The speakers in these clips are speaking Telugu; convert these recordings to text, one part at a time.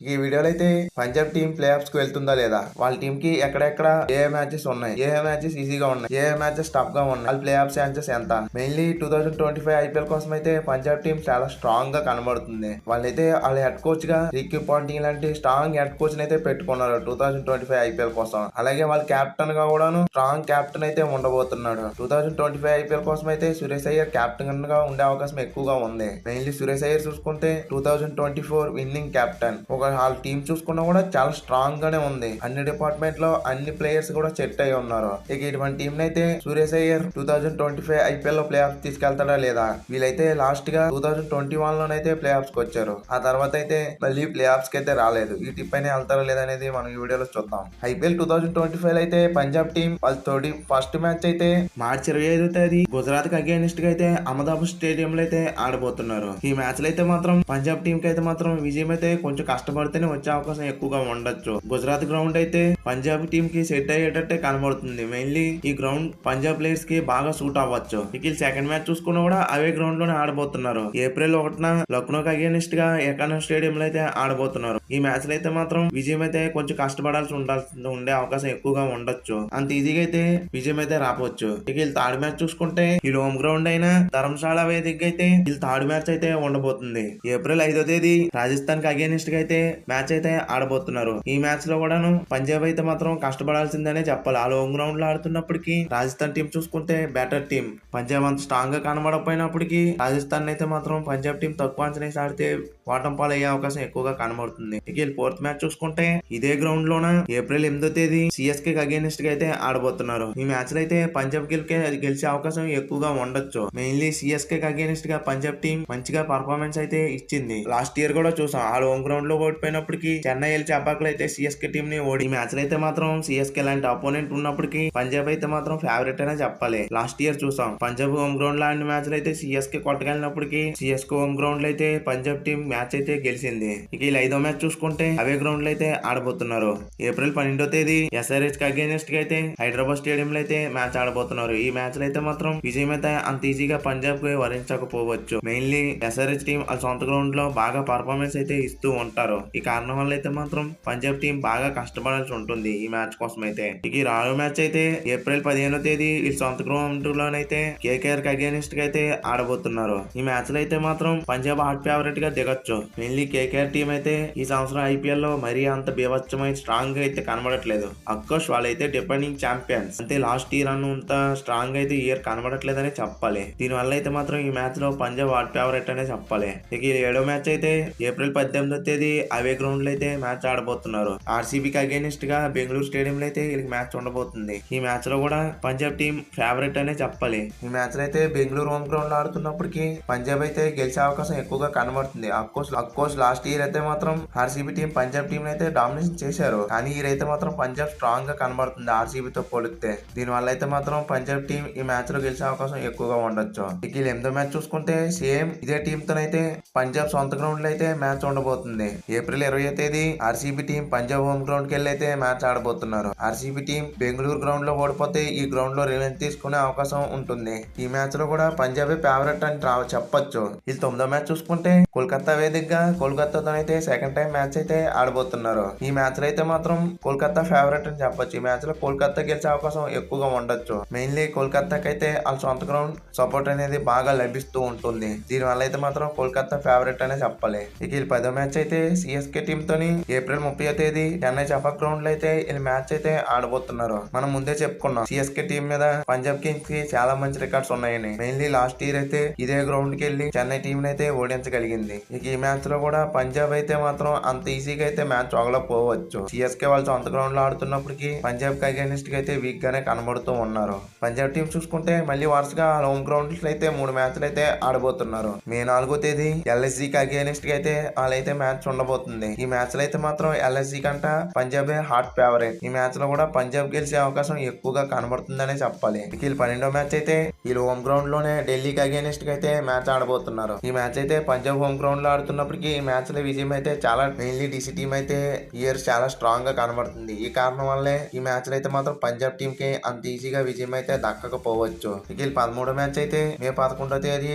ఈ వీడియోలో అయితే పంజాబ్ టీం ప్లే ఆఫ్స్కి వెళ్తుందా లేదా? వాళ్ళ టీం కి ఎక్కడెక్కడ ఏ మ్యాచెస్ ఉన్నాయి? ఏ మ్యాచెస్ ఈజీగా ఉన్నాయి? ఏ మ్యాచెస్ టఫ్గా ఉన్నాయి? వాళ్ళ ప్లే ఆఫ్ ఛాన్సెస్ ఎంత? Mainly two thousand twenty five IPL కోసం అయితే పంజాబ్ టీం చాలా స్ట్రాంగ్గా కనబడుతుంది. వాళ్ళైతే వాళ్ళ హెడ్ కోచ్గా రిక్యూ పాంటింగ్ లాంటి స్ట్రాంగ్ హెడ్ కోచ్ అయితే పెట్టుకున్నారు two thousand twenty five IPL కోసం. అలాగే వాళ్ళ కెప్టెన్గా కూడాను స్ట్రాంగ్ కెప్టెన్ అయితే ఉండబోతున్నాడు. Two thousand twenty five IPL కోసం అయితే సురేష్ అయ్యర్ కెప్టెన్గా ఉండే అవకాశం ఎక్కువగా ఉంది. మెయిన్లీ సురేష్ అయ్యర్ చూసుకుంటే two thousand twenty four winning captain ఒక వాళ్ళ టీం చూసుకున్నా కూడా చాలా స్ట్రాంగ్ గానే ఉంది. అన్ని డిపార్ట్మెంట్లో అన్ని ప్లేయర్స్ కూడా సెట్ అయి ఉన్నారు. ఇక ఇటువంటి టీం అయితే Shreyas Iyer two thousand twenty five ఐపీఎల్లో ప్లే ఆఫ్ తీసుకెళ్తాడా లేదా? వీళ్ళైతే లాస్ట్గా టూ థౌసండ్ ట్వంటీ వన్ లోనైతే ప్లే ఆఫ్స్కి వచ్చారు. ఆ తర్వాత అయితే మళ్ళీ ప్లే ఆఫ్స్కి అయితే రాలేదు. ఈ టిప్ అయినా వెళ్తారా లేదా అనేది మనం ఈ వీడియోలో చూద్దాం. IPL two thousand twenty five అయితే పంజాబ్ టీం వాళ్ళ తోటి ఫస్ట్ మ్యాచ్ అయితే మార్చి ఇరవై ఐదో తేదీ గుజరాత్కి అగేనిస్ట్గా అయితే అహ్మదాబాద్ స్టేడియం లో అయితే ఆడబోతున్నారు. ఈ మ్యాచ్లో అయితే మాత్రం పంజాబ్ టీం కి అయితే మాత్రం విజయం అయితే కొంచెం కష్టం కష్టపడితేనే వచ్చే అవకాశం ఎక్కువగా ఉండొచ్చు. గుజరాత్ గ్రౌండ్ అయితే పంజాబ్ టీమ్కి సెట్ అయ్యేటట్టే కనబడుతుంది. మెయిన్లీ ఈ గ్రౌండ్ పంజాబ్ ప్లేయర్స్కి బాగా సూట్ అవ్వచ్చు. ఇక సెకండ్ మ్యాచ్ చూసుకున్నా కూడా అవే గ్రౌండ్లోనే ఆడబోతున్నారు. ఏప్రిల్ ఒకటిన లక్నోకి అగేనిస్ట్గా ఏకానా స్టేడియం లో అయితే ఆడబోతున్నారు. ఈ మ్యాచ్లో అయితే మాత్రం విజయం అయితే కొంచెం కష్టపడాల్సి ఉండాల్సి ఉండే అవకాశం ఎక్కువగా ఉండొచ్చు. అంత ఈజీగా అయితే విజయం అయితే రావచ్చు ఇక వీళ్ళు థర్డ్ మ్యాచ్ చూసుకుంటే ఈ హోమ్ గ్రౌండ్ అయినా ధర్మశాల వేదిక అయితే వీళ్ళు థర్డ్ మ్యాచ్ అయితే ఉండబోతుంది. ఏప్రిల్ ఐదో తేదీ రాజస్థాన్కి అగేనిస్ట్గా అయితే మ్యాచ్ అయితే ఆడబోతున్నారు. ఈ మ్యాచ్లో కూడాను పంజాబ్ అయితే మాత్రం కష్టపడాల్సిందనే చెప్పాలి. వాళ్ళు హోమ్ గ్రౌండ్లో ఆడుతున్నప్పటికీ రాజస్థాన్ టీం చూసుకుంటే బెటర్ టీం పంజాబ్ అంత స్ట్రాంగ్గా కనబడకపోయినప్పటికీ రాజస్థాన్ అయితే మాత్రం పంజాబ్ టీం తక్కువ అంచనా ఆడితే వాటం పాలయ్యే అయ్యే అవకాశం ఎక్కువగా కనబడుతుంది. ఇక ఫోర్త్ మ్యాచ్ చూసుకుంటే ఇదే గ్రౌండ్ లోన ఏప్రిల్ ఎనిమిదో తేదీ సిఎస్కే అగేనిస్ట్గా అయితే ఆడబోతున్నారు. ఈ మ్యాచ్లో అయితే పంజాబ్ గెలికే గెలిచే అవకాశం ఎక్కువగా ఉండొచ్చు. మెయిన్లీ సిఎస్కే అగేనిస్ట్గా పంజాబ్ టీం మంచిగా పర్ఫార్మెన్స్ అయితే ఇచ్చింది. లాస్ట్ ఇయర్ కూడా చూసాం. వాళ్ళు హోమ్ గ్రౌండ్లో ఓడిపోయినప్పటికీ చెన్నై గెలిచి అబ్బాకులు అయితే సిఎస్కే టీం ని ఓడి ఈ మ్యాచ్లో అయితే మాత్రం సిఎస్కే లాంటి అపోనెంట్ ఉన్నప్పటికీ పంజాబ్ అయితే మాత్రం ఫేవరెట్ అనే చెప్పాలి. లాస్ట్ ఇయర్ చూసాం. పంజాబ్ హోమ్ గ్రౌండ్ లాంటి మ్యాచ్లో అయితే సిఎస్కే కొట్టగలిగినప్పటికీ సిఎస్కే హోమ్ గ్రౌండ్లో అయితే పంజాబ్ టీం మ్యాచ్ అయితే గెలిచింది. ఇక ఈ ఐదో మ్యాచ్ చూసుకుంటే అవే గ్రౌండ్లో అయితే ఆడబోతున్నారు. ఏప్రిల్ పన్నెండో తేదీ ఎస్ఆర్హెచ్కి గా అయితే హైదరాబాద్ స్టేడియం లో అయితే మ్యాచ్ ఆడబోతున్నారు. ఈ మ్యాచ్లో అయితే మాత్రం విజయం అయితే అంత ఈజీగా పంజాబ్కి వరించకపోవచ్చు. మెయిన్లీ ఎస్ఆర్హెచ్ టీం వాళ్ళ సొంత గ్రౌండ్లో బాగా పర్ఫార్మెన్స్ అయితే ఇస్తూ ఉంటారు. ఈ కారణం వల్ల అయితే మాత్రం పంజాబ్ టీం బాగా కష్టపడాల్సి ఉంటుంది ఈ మ్యాచ్ కోసం అయితే. ఇక ఈ రాయో మ్యాచ్ అయితే ఏప్రిల్ పదిహేనో తేదీ ఈ సొంత గ్రౌండ్ లోనైతే కేకేఆర్కి అగేనిస్ట్గా అయితే ఆడబోతున్నారు. ఈ మ్యాచ్లో అయితే మాత్రం పంజాబ్ హాట్ ఫేవరెట్గా దిగొచ్చు. మెయిన్లీ కేకేఆర్ టీం అయితే ఈ సంవత్సరం ఐపీఎల్లో మరీ అంత బీభత్సమై స్ట్రాంగ్గా అయితే కనబడట్లేదు. అఫ్కోర్స్ వాళ్ళైతే డిపెండింగ్ ఛాంపియన్స్ అంటే లాస్ట్ ఇయర్ అంత స్ట్రాంగ్ అయితే ఇయర్ కనబడట్లేదని చెప్పాలి. దీని వల్ల అయితే మాత్రం ఈ మ్యాచ్లో పంజాబ్ హాట్ ఫేవరెట్ అనే చెప్పాలి. ఇక ఈ ఏడో మ్యాచ్ అయితే ఏప్రిల్ పద్దెనిమిదో తేదీ అవే గ్రౌండ్లో అయితే మ్యాచ్ ఆడబోతున్నారు. ఆర్సీబీకి అగేనిస్ట్గా బెంగళూరు స్టేడియం లో అయితే వీళ్ళకి మ్యాచ్ ఉండబోతుంది. ఈ మ్యాచ్లో కూడా పంజాబ్ టీం ఫేవరెట్ అనే చెప్పాలి. ఈ మ్యాచ్ అయితే బెంగళూరు హోమ్ గ్రౌండ్లో ఆడుతున్నప్పటికీ పంజాబ్ అయితే గెలిచే అవకాశం ఎక్కువగా కనబడుతుంది. అఫ్కోర్స్ అఫ్కోర్స్ లాస్ట్ ఇయర్ అయితే మాత్రం ఆర్సీబీ టీం పంజాబ్ టీం అయితే డామినేషన్ చేశారు. కానీ ఈ అయితే మాత్రం పంజాబ్ స్ట్రాంగ్గా కనబడుతుంది ఆర్సీబీ తో పోలిస్తే. దీని వల్ల అయితే మాత్రం పంజాబ్ టీం ఈ మ్యాచ్లో గెలిచే అవకాశం ఎక్కువగా ఉండొచ్చు. ఇక ఎనిమిదో మ్యాచ్ చూసుకుంటే సేమ్ ఇదే టీం తోనైతే పంజాబ్ సొంత గ్రౌండ్లో అయితే మ్యాచ్ ఉండబోతుంది. ఏప్రిల్ ఇరవై తేదీ ఆర్సీబీ టీం పంజాబ్ హోమ్ గ్రౌండ్కి వెళ్ళి అయితే మ్యాచ్ ఆడబోతున్నారు. ఆర్సీబీ టీం బెంగళూరు గ్రౌండ్లో ఓడిపోతే ఈ గ్రౌండ్లో రివెంజ్ తీసుకునే అవకాశం ఉంటుంది. ఈ మ్యాచ్లో కూడా పంజాబ్ ఫేవరెట్ అని చెప్పొచ్చు. ఇది తొమ్మిదో మ్యాచ్ చూసుకుంటే కోల్కతా వేదికగా కోల్కతాతో అయితే సెకండ్ టైం మ్యాచ్ అయితే ఆడబోతున్నారు. ఈ మ్యాచ్లో అయితే మాత్రం కోల్కతా ఫేవరెట్ అని చెప్పొచ్చు. ఈ మ్యాచ్లో కోల్కతా గెలిచే అవకాశం ఎక్కువగా ఉండొచ్చు. మెయిన్లీ కోల్కతాకి అయితే వాళ్ళ సొంత గ్రౌండ్ సపోర్ట్ అనేది బాగా లభిస్తూ ఉంటుంది. దీని వల్ల అయితే మాత్రం కోల్కతా ఫేవరెట్ అనే చెప్పాలి. ఇక ఈ పదో మ్యాచ్ అయితే సిఎస్కే టీమ్ తోని ఏప్రిల్ ముప్పై తేదీ చెన్నై చపక్ గ్రౌండ్లో అయితే ఈ మ్యాచ్ అయితే ఆడబోతున్నారు. మనం ముందే చెప్పుకున్నాం సిఎస్కే టీం మీద పంజాబ్ కింగ్స్కి చాలా మంచి రికార్డ్స్ ఉన్నాయని. మెయిన్లీ లాస్ట్ ఇయర్ అయితే ఇదే గ్రౌండ్కి వెళ్ళి చెన్నై టీం అయితే ఓడించగలిగింది. ఇక ఈ మ్యాచ్లో కూడా పంజాబ్ అయితే మాత్రం అంత ఈజీగా అయితే మ్యాచ్ పోవచ్చు సిఎస్కే వాళ్ళు సొంత గ్రౌండ్లో ఆడుతున్నప్పటికీ పంజాబ్కి అగేనిస్ట్ అయితే వీక్ గానే కనబడుతూ ఉన్నారు. పంజాబ్ టీం చూసుకుంటే మళ్ళీ వరుసగా హోమ్ గ్రౌండ్లో అయితే మూడు మ్యాచ్లు అయితే ఆడబోతున్నారు. మే నాలుగో తేదీ ఎల్ఎస్జీ కి అగేనిస్ట్ అయితే వాళ్ళైతే మ్యాచ్ ఉండబోతుంది. ఈ మ్యాచ్లో అయితే మాత్రం ఎల్ఎస్జీ కంట పంజాబ్ హాట్ ఫేవరెట్ ఈ మ్యాచ్లో కూడా పంజాబ్ గెలిచే అవకాశం ఎక్కువగా కనబడుతుందనే చెప్పాలి. వీళ్ళు పన్నెండో మ్యాచ్ అయితే వీళ్ళు హోమ్ గ్రౌండ్లోనే ఢిల్లీకి అగేనిస్ట్ అయితే మ్యాచ్ ఆడబోతున్నారు. ఈ మ్యాచ్ అయితే పంజాబ్ హోమ్ గ్రౌండ్లో ఆడుతున్నప్పటికీ ఈ మ్యాచ్లో విజయం అయితే చాలా మెయిన్లీ డిసి టీం అయితే ఇయర్ చాలా స్ట్రాంగ్గా కనబడుతుంది. ఈ కారణం వల్లే ఈ మ్యాచ్లో అయితే మాత్రం పంజాబ్ టీం కి అంత ఈజీగా విజయం అయితే దక్కకపోవచ్చు. ఇక పదమూడో మ్యాచ్ అయితే మే పదకొండో తేదీ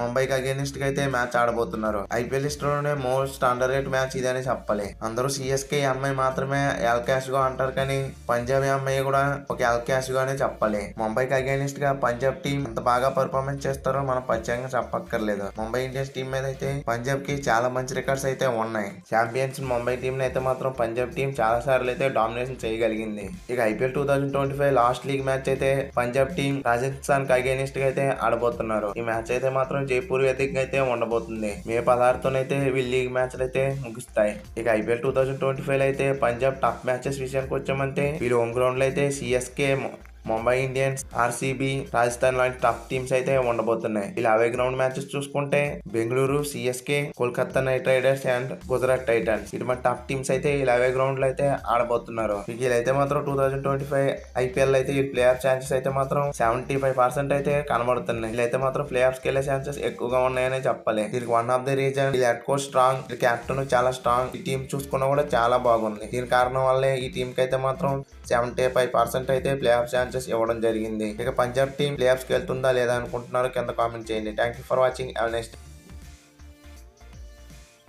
ముంబైకి అగేనిస్ట్గా అయితే మ్యాచ్ ఆడబోతున్నారు. ఐపీఎల్ హిస్టరీలోనే మోస్ట్ అండర్ రేట్ మ్యాచ్ ఇదని చెప్పాలి. అందరూ సిఎస్కే అమ్మాయి మాత్రమే ఎల్ క్యాష్గా అంటారు కానీ పంజాబ్ అమ్మాయి కూడా ఒక ఎల్ క్యాష్ గానే చెప్పాలి. ముంబైకి అగేనిస్ట్గా పంజాబ్ టీం ఎంత బాగా పర్ఫార్మెన్స్ చేస్తారో మనం ప్రత్యేకంగా చెప్పక్కర్లేదు. ముంబై ఇండియన్స్ టీం మీద అయితే పంజాబ్కి చాలా మంచి రికార్డ్స్ అయితే ఉన్నాయి. ఛాంపియన్స్ ముంబై టీం అయితే మాత్రం పంజాబ్ టీం చాలా సార్లు అయితే డామినేషన్ చేయగలిగింది. ఇక IPL two thousand twenty five last league match అయితే పంజాబ్ టీం రాజస్థాన్కి అగేనిస్ట్గా అయితే ఆడబోతున్నారు. ఈ మ్యాచ్ అయితే మాత్రం జైపూర్ వేదికగా అయితే ఉండబోతుంది. మే పదహారుతోనైతే వీళ్ళు లీగ్ మ్యాచ్లు అయితే ముగుస్తాయి. ఇక IPL two thousand twenty five అయితే పంజాబ్ టఫ్ మ్యాచెస్ విషయానికి వచ్చామంటే వీళ్ళు హోమ్ గ్రౌండ్లో అయితే CSK Mumbai Indians RCB Rajasthan లాంటి టఫ్ టీమ్స్ అయితే ఉండబోతున్నాయి. ఇలా అవే గ్రౌండ్ మ్యాచెస్ చూసుకుంటే Bengaluru CSK Kolkata Knight Riders and Gujarat Titans. ఇటువంటి టఫ్ టీమ్స్ అయితే ఇలా అవే గ్రౌండ్లో అయితే ఆడబోతున్నారు. వీళ్ళైతే మాత్రం two thousand twenty five IPL అయితే ఈ ప్లేయర్ ఛాన్సెస్ అయితే మాత్రం సెవెంటీ ఫైవ్ పర్సెంట్ అయితే కనబడుతున్నాయి. వీళ్ళైతే మాత్రం ప్లే ఆఫ్స్కి వెళ్ళే ఛాన్సెస్ ఎక్కువగా ఉన్నాయని చెప్పాలి. దీనికి వన్ ఆఫ్ ది రీజన్ వీళ్ళ హెడ్ కోచ్ స్ట్రాంగ్ వీళ్ళ కెప్టెన్ చాలా స్ట్రాంగ్ ఈ టీం చూసుకున్నా కూడా చాలా బాగుంది. దీని కారణం వల్లే ఈ టీం కి అయితే మాత్రం సెవెంటీ ఫైవ్ పర్సెంట్ అయితే ప్లే ఆఫ్ ఛాన్సెస్ ఇవ్వడం జరిగింది. ఇక పంజాబ్ టీం ప్లే కి వెళ్తుందా లేదా అనుకుంటున్నారో కింద కామెంట్ చేయండి. Thank you for watching. Next